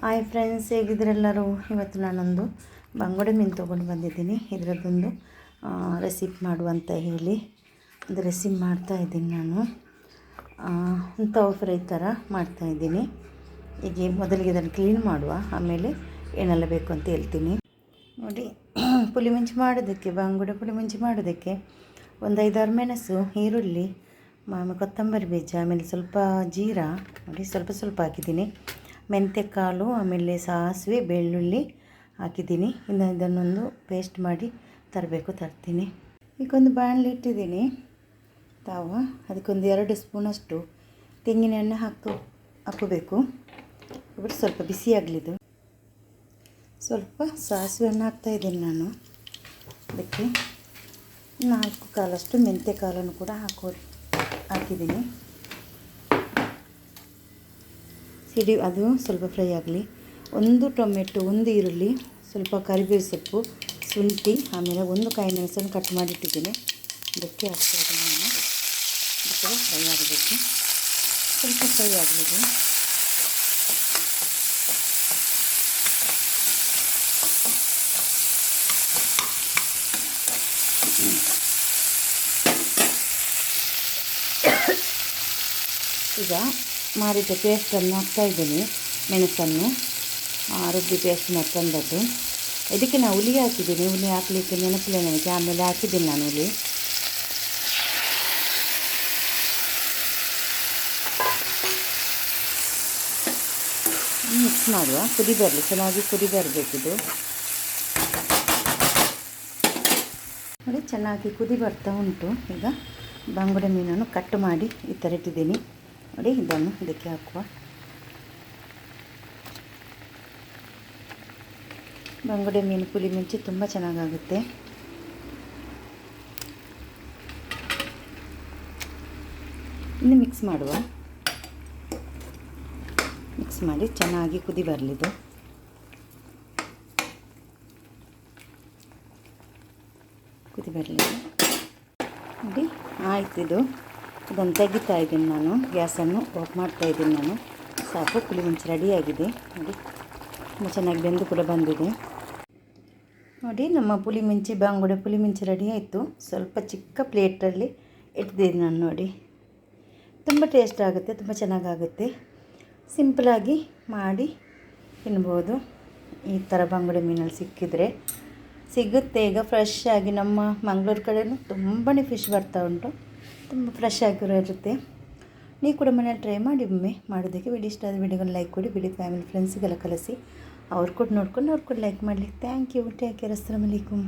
Hi friends ಹೇಗಿದ್ರೆಲ್ಲರೂ ಇವತ್ತು ನಾನೊಂದು ಬಂಗುಡೆ ಮೀನು ತೊಗೊಂಡು ಬಂದಿದ್ದೀನಿ. ಇದರದ್ದೊಂದು ರೆಸಿಪಿ ಮಾಡುವಂತ ಹೇಳಿ ಒಂದು ರೆಸಿಪಿ ಮಾಡ್ತಾಯಿದ್ದೀನಿ ನಾನು. ಒಂದು ತವ ಫ್ರೈ ಥರ ಮಾಡ್ತಾಯಿದ್ದೀನಿ ಹೀಗೆ ಮೊದಲಿಗೆ ಇದನ್ನು ಕ್ಲೀನ್ ಮಾಡುವ, ಆಮೇಲೆ ಏನೆಲ್ಲ ಬೇಕು ಅಂತ ಹೇಳ್ತೀನಿ. ನೋಡಿ, ಪುಳಿ ಮುಂಚಿ ಮಾಡೋದಕ್ಕೆ, ಬಂಗುಡೆ ಪುಳಿ ಮುಂಚಿ ಮಾಡೋದಕ್ಕೆ ಒಂದು ಐದಾರು ಮೆಣಸು, ಈರುಳ್ಳಿ, ಆಮೇಲೆ ಕೊತ್ತಂಬರಿ ಬೀಜ, ಆಮೇಲೆ ಸ್ವಲ್ಪ ಜೀರಾ, ನೋಡಿ, ಸ್ವಲ್ಪ ಸ್ವಲ್ಪ ಹಾಕಿದ್ದೀನಿ. ಮೆಂತ್ಯ ಕಾಳು ಆಮೇಲೆ ಸಾಸಿವೆ, ಬೆಳ್ಳುಳ್ಳಿ ಹಾಕಿದ್ದೀನಿ. ಇನ್ನು ಇದನ್ನೊಂದು ಪೇಸ್ಟ್ ಮಾಡಿ ತರಬೇಕು, ತರ್ತೀನಿ. ಈಗೊಂದು ಬಾಣಲಿ ಇಟ್ಟಿದ್ದೀನಿ. ತಾವ ಅದಕ್ಕೊಂದು ಎರಡು ಸ್ಪೂನಷ್ಟು ತೆಂಗಿನ ಎಣ್ಣೆ ಹಾಕು, ಹಾಕೋಬೇಕು. ಬಿಟ್ಟು ಸ್ವಲ್ಪ ಬಿಸಿ ಆಗಲಿದು ಸ್ವಲ್ಪ ಸಾಸಿವೆಯನ್ನು ಹಾಕ್ತಾಯಿದ್ದೀನಿ ನಾನು. ಅದಕ್ಕೆ ನಾಲ್ಕು ಕಾಲಷ್ಟು ಮೆಂತ್ಯ ಕಾಲನ್ನು ಕೂಡ ಹಾಕೋ ಹಾಕಿದ್ದೀನಿ. ಸಿಡಿ ಅದು ಸ್ವಲ್ಪ ಫ್ರೈ ಆಗಲಿ. ಒಂದು ಟೊಮೆಟೊ, ಒಂದು ಈರುಳ್ಳಿ, ಸ್ವಲ್ಪ ಕರಿಬೇವು ಸೊಪ್ಪು, ಶುಂಠಿ, ಆಮೇಲೆ ಒಂದು ಕಾಯಿ ಮೆಣಸನ್ನು ಕಟ್ ಮಾಡಿಟ್ಟಿದ್ದೀನಿ. ಅದಕ್ಕೆ ಹಾಕ್ತಾಯಿದ್ದೀನಿ ನಾನು ಅದು ಫ್ರೈ ಆಗಬೇಕು. ಸ್ವಲ್ಪ ಫ್ರೈ ಆಗಲಿದೆ ಈಗ ಮಾಡಿದ ಪೇಸ್ಟನ್ನು ಹಾಕ್ತಾಯಿದ್ದೀನಿ ಮೆಣಸನ್ನು ರುಬ್ಬಿ ಪೇಸ್ಟ್ ತಂದದ್ದು ಇದಕ್ಕೆ ನಾನು ಹುಲಿ ಹಾಕಿದ್ದೀನಿ ಹುಲಿ ಹಾಕಲಿಕ್ಕೆ ನೆನಪಿಲ್ಲ ನನಗೆ, ಆಮೇಲೆ ಹಾಕಿದ್ದೀನಿ ನಾನು ಹುಲಿ ಮಿಕ್ಸ್ ಮಾಡುವ. ಕುದಿ ಬರಲಿ, ಚೆನ್ನಾಗಿ ಕುದಿ ಬರಬೇಕಿದು ನೋಡಿ, ಚೆನ್ನಾಗಿ ಕುದಿ ಬರ್ತಾ ಉಂಟು. ಈಗ ಬಂಗುಡೆ ಮೀನನ್ನು ಕಟ್ ಮಾಡಿ ಈ ಥರ ಇಟ್ಟಿದ್ದೀನಿ. ನೋಡಿ, ಇದನ್ನು ಇದಕ್ಕೆ ಹಾಕುವ. ಬಂಗುಡೆ ಮೀನು ಪುಳಿ ಮಿಂಚಿ ತುಂಬ ಚೆನ್ನಾಗಾಗುತ್ತೆ. ಇನ್ನು ಮಿಕ್ಸ್ ಮಾಡುವ. ಮಿಕ್ಸ್ ಮಾಡಿ ಚೆನ್ನಾಗಿ ಕುದಿ ಬರಲಿದು. ಕುದಿ ಬರಲಿ ನೋಡಿ, ಆಯ್ತಿದು. ಇದನ್ನು ತೆಗಿತಾ ಇದ್ದೀನಿ ನಾನು. ಗ್ಯಾಸನ್ನು ಆಫ್ ಮಾಡ್ತಾ ಇದ್ದೀನಿ ನಾನು. ಸಾಕು ಪುಳಿ ಮುಂಚೆ ರೆಡಿಯಾಗಿದೆ ನೋಡಿ, ತುಂಬ ಚೆನ್ನಾಗಿ ಬೆಂದು ಕೂಡ ಬಂದಿದೆ. ನೋಡಿ, ನಮ್ಮ ಪುಳಿ ಮಿಂಚಿ, ಬಾಂಗುಡೆ ಪುಳಿ ಮಿಂಚಿ ರೆಡಿ ಆಯಿತು. ಸ್ವಲ್ಪ ಚಿಕ್ಕ ಪ್ಲೇಟಲ್ಲಿ ಇಟ್ಟಿದ್ದೀನಿ ನಾನು ನೋಡಿ. ತುಂಬ ಟೇಸ್ಟ್ ಆಗುತ್ತೆ, ತುಂಬ ಚೆನ್ನಾಗಾಗುತ್ತೆ. ಸಿಂಪಲಾಗಿ ಮಾಡಿ ತಿನ್ಬೋದು. ಈ ಥರ ಬಂಗುಡೆ ಮೀನಲ್ಲಿ ಸಿಕ್ಕಿದರೆ. ಸಿಗುತ್ತೆ. ಈಗ ಫ್ರೆಶ್ ಆಗಿ ನಮ್ಮ ಮಂಗಳೂರು ಕಡೆಯೂ ತುಂಬಾ ಫಿಶ್ ಬರ್ತಾ ಉಂಟು. ತುಂಬ ಫ್ರೆಶ್ ಆಗಿರೋ ಇರುತ್ತೆ ನೀವು ಕೂಡ ಮನೇಲಿ ಟ್ರೈ ಮಾಡಿ ಒಮ್ಮೆ ಮಾಡೋದಕ್ಕೆ ವಿಡಿಯೋ ಇಷ್ಟ ಆದ ವಿಡಿಯೋಗಳು ಲೈಕ್ ಕೊಡಿ, ಬಿಡಿ ಫ್ಯಾಮಿಲಿ ಫ್ರೆಂಡ್ಸಿಗೆಲ್ಲ ಕಲಿಸಿ. ಅವ್ರು ಕೂಡ ನೋಡ್ಕೊಂಡು ಅವ್ರು ಕೂಡ ಲೈಕ್ ಮಾಡಲಿ. Thank you take care ಅಲೈಕುಮ್